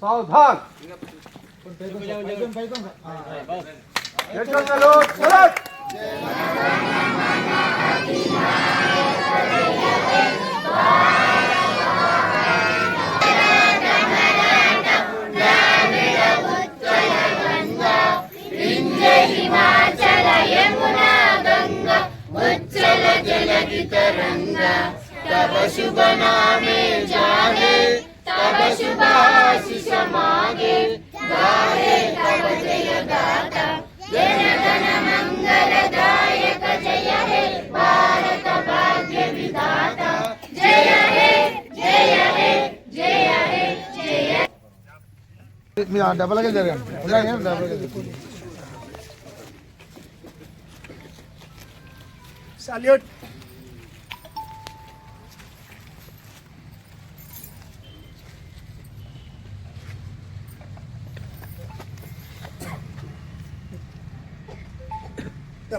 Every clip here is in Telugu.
सावधान चलो चलो तरंगा तब शुभ नामे जागे तब शुभ आशीष मागे। गाहे तब जय जन गण मंगल दायक जय हे भारत भाग्य विधाता। जय हे जय हे जय हे जय डबल के ज़रिए डबल के Salute.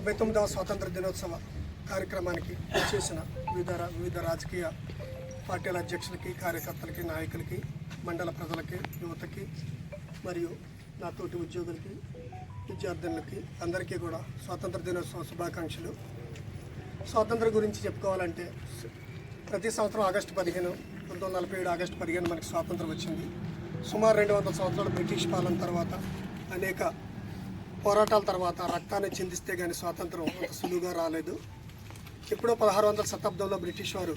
డెబ్బై తొమ్మిదవ స్వాతంత్ర దినోత్సవ కార్యక్రమానికి చేసిన వివిధ వివిధ రాజకీయ పార్టీల అధ్యక్షులకి కార్యకర్తలకి నాయకులకి మండల ప్రజలకి యువతకి మరియు నా తోటి ఉద్యోగులకి విద్యార్థులకి అందరికీ కూడా స్వాతంత్ర దినోత్సవ శుభాకాంక్షలు. స్వాతంత్రం గురించి చెప్పుకోవాలంటే ప్రతి సంవత్సరం ఆగస్టు పదిహేను పంతొమ్మిది వందల నలభై ఏడు ఆగస్టు పదిహేను మనకి స్వాతంత్రం వచ్చింది. సుమారు రెండు వందల సంవత్సరాలు బ్రిటిష్ పాలన తర్వాత అనేక పోరాటాల తర్వాత రక్తాన్ని చిందిస్తే కానీ స్వాతంత్రం అంత సులువుగా రాలేదు. ఎప్పుడో పదహారు వందల శతాబ్దంలో బ్రిటిష్ వారు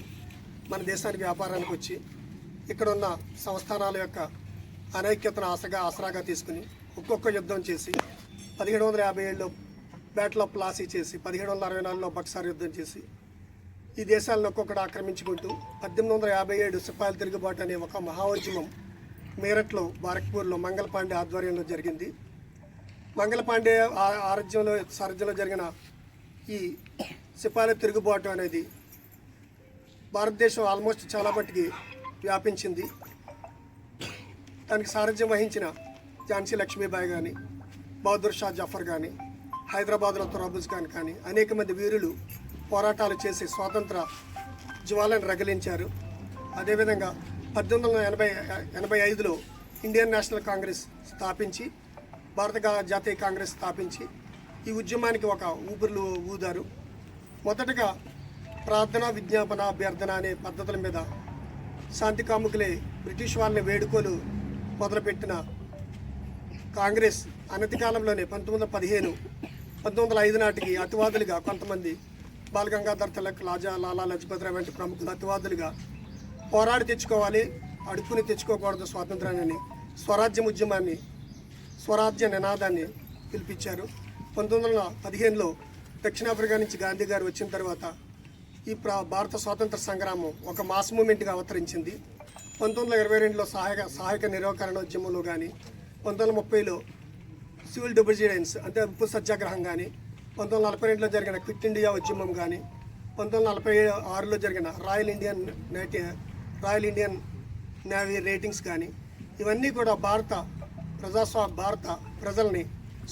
మన దేశానికి వ్యాపారానికి వచ్చి ఇక్కడ ఉన్న సంస్థానాల యొక్క అనైక్యతను ఆశగా ఆసరాగా తీసుకుని ఒక్కొక్క యుద్ధం చేసి పదిహేడు వందల యాభై ఏడులో బ్యాటిల్ ఆఫ్ ప్లాసీ చేసి పదిహేడు వందల అరవై నాలుగులో బక్సార్ యుద్ధం చేసి ఈ దేశాలను ఒక్కొక్కటి ఆక్రమించుకుంటూ పద్దెనిమిది వందల యాభై ఏడు సిపాయిల తిరుగుబాటు అనే ఒక మహా ఉద్యమం మీరట్లో బారక్పూర్లో మంగళపాండే ఆధ్వర్యంలో జరిగింది. మంగళపాండే ఆ- ఆరోగ్యంలో సారథ్యంలో జరిగిన ఈ సిపాయిల తిరుగుబాటు అనేది భారతదేశం ఆల్మోస్ట్ చాలా మట్టుకి వ్యాపించింది. దానికి సారథ్యం వహించిన ఝాన్సీ లక్ష్మీబాయి కానీ బహదూర్ షా జఫర్ కానీ హైదరాబాద్లో తురాబుజ్ ఖాన్ కానీ అనేక మంది వీరులు పోరాటాలు చేసి స్వాతంత్ర జ్వాలను రగిలించారు. అదేవిధంగా పద్దెనిమిది వందల ఎనభై ఎనభై ఐదులో ఇండియన్ నేషనల్ కాంగ్రెస్ స్థాపించి భారత జాతీయ కాంగ్రెస్ స్థాపించి ఈ ఉద్యమానికి ఒక ఊపిరిలు ఊదారు. మొదటగా ప్రార్థన విజ్ఞాపన అభ్యర్థన అనే పద్ధతుల మీద శాంతి కాముకులే బ్రిటిష్ వాళ్ళని వేడుకోలు మొదలుపెట్టిన కాంగ్రెస్ అనతి కాలంలోనే పంతొమ్మిది వందల పదిహేను పంతొమ్మిది వందల ఐదు నాటికి అతివాదులుగా కొంతమంది బాలగంగాధర్ తిలక్ లాజా లాలా లజపతి రాయ్ వంటి ప్రముఖులు అతివాదులుగా పోరాడి తెచ్చుకోవాలి అడుక్కుని తెచ్చుకోకూడదు స్వాతంత్రాన్ని స్వరాజ్యం ఉద్యమాన్ని స్వరాజ్య నినాదాన్ని పిలిపించారు. పంతొమ్మిది వందల పదిహేనులో దక్షిణాఫ్రికా నుంచి గాంధీ గారు వచ్చిన తర్వాత ఈ భారత స్వాతంత్ర సంగ్రామం ఒక మాస్ మూమెంట్గా అవతరించింది. పంతొమ్మిది వందల ఇరవై రెండులో సహాయక సహాయక నిరాకరణ ఉద్యమంలో కానీ పంతొమ్మిది వందల ముప్పైలో సివిల్ డిబిజిడెన్స్ అంటే ఉప్పు సత్యాగ్రహం కానీ పంతొమ్మిది వందల నలభై రెండులో జరిగిన క్విట్ ఇండియా ఉద్యమం కానీ పంతొమ్మిది వందల నలభై ఆరులో జరిగిన రాయల్ ఇండియన్ నేటి రాయల్ ఇండియన్ నేవీ రేటింగ్స్ కానీ ఇవన్నీ కూడా భారత ప్రజాస్వా భారత ప్రజల్ని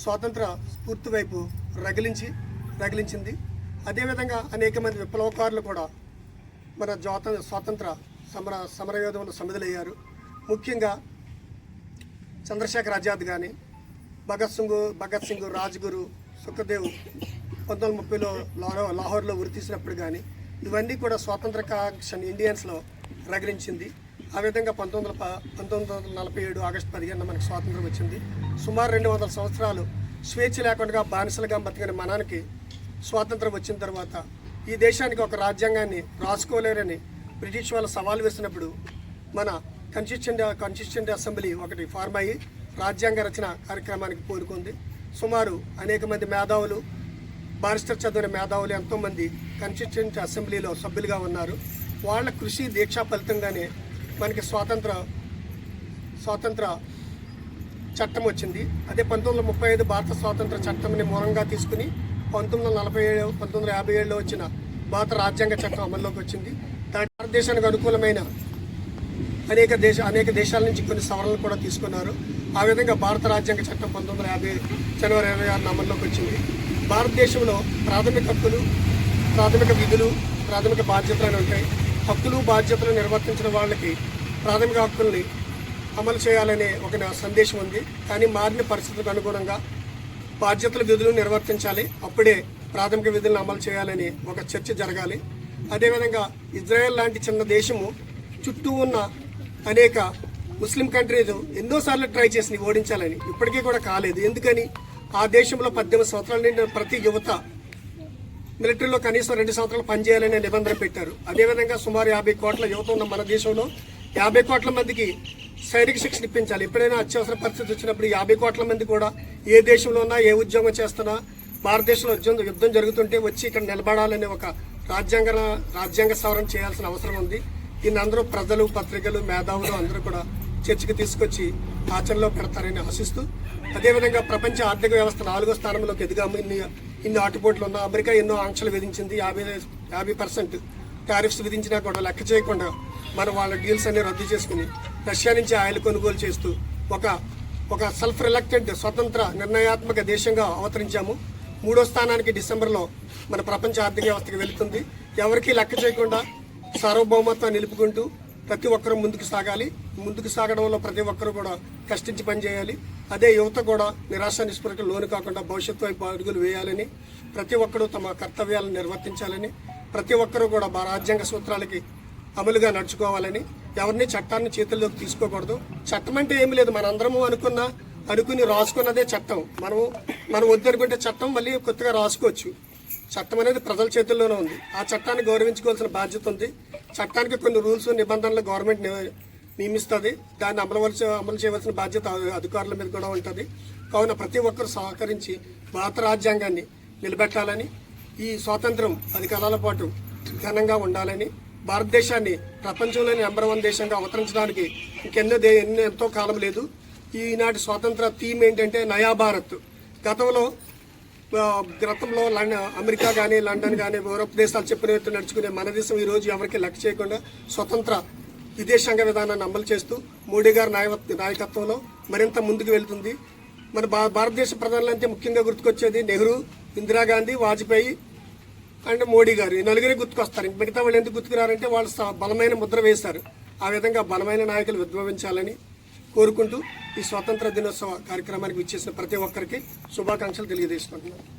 స్వాతంత్ర స్ఫూర్తి వైపు రగిలించి రగిలించింది. అదేవిధంగా అనేక మంది విప్లవకారులు కూడా మన జాత స్వాతంత్ర సమర సమరయోధంలో సమిధులయ్యారు ముఖ్యంగా చంద్రశేఖర్ ఆజాద్ కానీ భగత్ సింగ్ భగత్ సింగ్ రాజ్గురు సుఖదేవ్ పంతొమ్మిది వందల ముప్పైలో లాహో లాహోర్లో ఉరి తీసినప్పుడు కానీ ఇవన్నీ కూడా స్వాతంత్ర కాంక్షన్ ఇండియన్స్లో రగిలించింది. ఆ విధంగా పంతొమ్మిది వందల పంతొమ్మిది వందల నలభై ఏడు ఆగస్టు పదిహేను మనకు స్వాతంత్రం వచ్చింది. సుమారు రెండు వందల సంవత్సరాలు స్వేచ్ఛ లేకుండా బానిసలుగా బతికిన మనానికి స్వాతంత్రం వచ్చిన తర్వాత ఈ దేశానికి ఒక రాజ్యాంగాన్ని రాసుకోలేరని బ్రిటిష్ వాళ్ళు సవాల్ వేసినప్పుడు మన కన్సిస్టెంట్ కన్సిస్టెంట్ అసెంబ్లీ ఒకటి ఫార్మ్ అయ్యి రాజ్యాంగ రచన కార్యక్రమానికి పూనుకుంది సుమారు అనేక మంది మేధావులు బారిస్టర్ చదివిన మేధావులు ఎంతోమంది కన్సిస్టెంట్ అసెంబ్లీలో సభ్యులుగా ఉన్నారు. వాళ్ళ కృషి దీక్షా ఫలితంగానే మనకి స్వాతంత్ర స్వాతంత్ర చట్టం వచ్చింది. అదే పంతొమ్మిది వందల ముప్పై ఐదు భారత స్వాతంత్ర చట్టంని మూలంగా తీసుకుని పంతొమ్మిది వందల నలభై ఏడు పంతొమ్మిది వందల యాభై ఏడులో వచ్చిన భారత రాజ్యాంగ చట్టం అమల్లోకి వచ్చింది. దాని భారతదేశానికి అనుకూలమైన అనేక దేశ అనేక దేశాల నుంచి కొన్ని సవరణలు కూడా తీసుకున్నారు. ఆ విధంగా భారత రాజ్యాంగ చట్టం పంతొమ్మిది వందల యాభై జనవరి ఇరవై ఆరున అమల్లోకి వచ్చింది. భారతదేశంలో ప్రాథమిక హక్కులు ప్రాథమిక విధులు ప్రాథమిక బాధ్యతలు ఉంటాయి. హక్కులు బాధ్యతలు నిర్వర్తించిన వాళ్ళకి ప్రాథమిక హక్కుల్ని అమలు చేయాలనే ఒక నా సందేశం ఉంది. కానీ మారిన పరిస్థితులకు అనుగుణంగా బాధ్యతల విధులు నిర్వర్తించాలి. అప్పుడే ప్రాథమిక విధులను అమలు చేయాలని ఒక చర్చ జరగాలి. అదేవిధంగా ఇజ్రాయెల్ లాంటి చిన్న దేశము చుట్టూ ఉన్న అనేక ముస్లిం కంట్రీలు ఎన్నోసార్లు ట్రై చేసి ఓడించాలని. ఇప్పటికీ కూడా కాలేదు. ఎందుకని? ఆ దేశంలో పద్దెనిమిది సంవత్సరాల నిండిన ప్రతి యువత మిలిటరీలో కనీసం రెండు సంవత్సరాలు పనిచేయాలనే నిబంధన పెట్టారు. అదేవిధంగా సుమారు యాభై కోట్ల యువత ఉన్న మన దేశంలో యాభై కోట్ల మందికి సైనిక శిక్షణ ఇప్పించాలి. ఎప్పుడైనా అత్యవసర పరిస్థితి వచ్చినప్పుడు యాభై కోట్ల మంది కూడా ఏ దేశంలో ఉన్నా ఏ ఉద్యోగం చేస్తున్నా భారతదేశంలో ఉద్యోగం యుద్ధం జరుగుతుంటే వచ్చి ఇక్కడ నిలబడాలనే ఒక రాజ్యాంగ రాజ్యాంగ సవరణ చేయాల్సిన అవసరం ఉంది. దీన్ని అందరూ ప్రజలు పత్రికలు మేధావులు అందరూ కూడా చర్చకు తీసుకొచ్చి ఆచరణలో పెడతారని ఆశిస్తూ అదేవిధంగా ప్రపంచ ఆర్థిక వ్యవస్థ నాలుగో స్థానంలోకి ఎదిగాము ఇన్ని ఆటుపోట్లు ఉన్న అమెరికా ఎన్నో ఆంక్షలు విధించింది యాభై యాభై పర్సెంట్ టారిఫ్స్ విధించినా కూడా లెక్క చేయకుండా మనం వాళ్ళ డీల్స్ అన్ని రద్దు చేసుకుని రష్యా నుంచి ఆయిల్ కొనుగోలు చేస్తూ ఒక ఒక సెల్ఫ్ రిలక్టెంట్ స్వతంత్ర నిర్ణయాత్మక దేశంగా అవతరించాము. మూడో స్థానానికి డిసెంబర్లో మన ప్రపంచ ఆర్థిక వ్యవస్థకి వెళుతుంది. ఎవరికీ లెక్క చేయకుండా సార్వభౌమత్వం నిలుపుకుంటూ ప్రతి ఒక్కరూ ముందుకు సాగాలి. ముందుకు సాగడంలో ప్రతి ఒక్కరూ కూడా కష్టించి పనిచేయాలి. అదే యువత కూడా నిరాశ నిస్పృహకు లోను కాకుండా భవిష్యత్తు వైపు అడుగులు వేయాలని ప్రతి ఒక్కరూ తమ కర్తవ్యాలను నిర్వర్తించాలని ప్రతి ఒక్కరూ కూడా మా రాజ్యాంగ సూత్రాలకి అమలుగా నడుచుకోవాలని ఎవరిని చట్టాన్ని చేతుల్లోకి తీసుకోకూడదు. చట్టం అంటే ఏమి లేదు. మనందరము అనుకున్న అనుకుని రాసుకున్నదే చట్టం. మనము మనం వద్దనుకుంటే చట్టం మళ్ళీ కొత్తగా రాసుకోవచ్చు. చట్టం అనేది ప్రజల చేతుల్లోనే ఉంది. ఆ చట్టాన్ని గౌరవించుకోవాల్సిన బాధ్యత ఉంది. చట్టానికి కొన్ని రూల్స్ నిబంధనలు గవర్నమెంట్ నియమిస్తుంది. దాన్ని అమలువలసి అమలు చేయవలసిన బాధ్యత అధికారుల మీద కూడా ఉంటుంది. కావున ప్రతి ఒక్కరు సహకరించి భారత రాజ్యాంగాన్ని నిలబెట్టాలని ఈ స్వాతంత్రం పది కాలాల పాటు ఘనంగా ఉండాలని భారతదేశాన్ని ప్రపంచంలోని నెంబర్ వన్ దేశంగా అవతరించడానికి ఇంకెన్నో దే ఎన్నో ఎంతో కాలం లేదు. ఈనాటి స్వాతంత్ర థీమ్ ఏంటంటే నయా భారత్. గతంలో గతంలో లండన్ అమెరికా కానీ లండన్ కానీ యూరోప్ దేశాలు చెప్పినట్టు నడుచుకునే మన దేశం ఈ రోజు ఎవరికి లెక్క చేయకుండా స్వతంత్ర విదేశాంగ విధానాన్ని అమలు చేస్తూ మోడీ గారి నాయకత్వంలో మరింత ముందుకు వెళ్తుంది. మన భారతదేశ ప్రధానులంటే ముఖ్యంగా గుర్తుకొచ్చేది నెహ్రూ ఇందిరాగాంధీ వాజ్పేయి అండ్ మోడీ గారు. ఈ నలుగురే గుర్తుకొస్తారు. మిగతా వాళ్ళు ఎందుకు గుర్తుకురారంటే వాళ్ళు స- బలమైన ముద్ర వేశారు. ఆ విధంగా బలమైన నాయకులు ఉద్భవించాలని కోరుకుంటూ ఈ స్వాతంత్ర దినోత్సవ కార్యక్రమానికి విచ్చేసిన ప్రతి ఒక్కరికి శుభాకాంక్షలు తెలియజేసుకుంటున్నాను.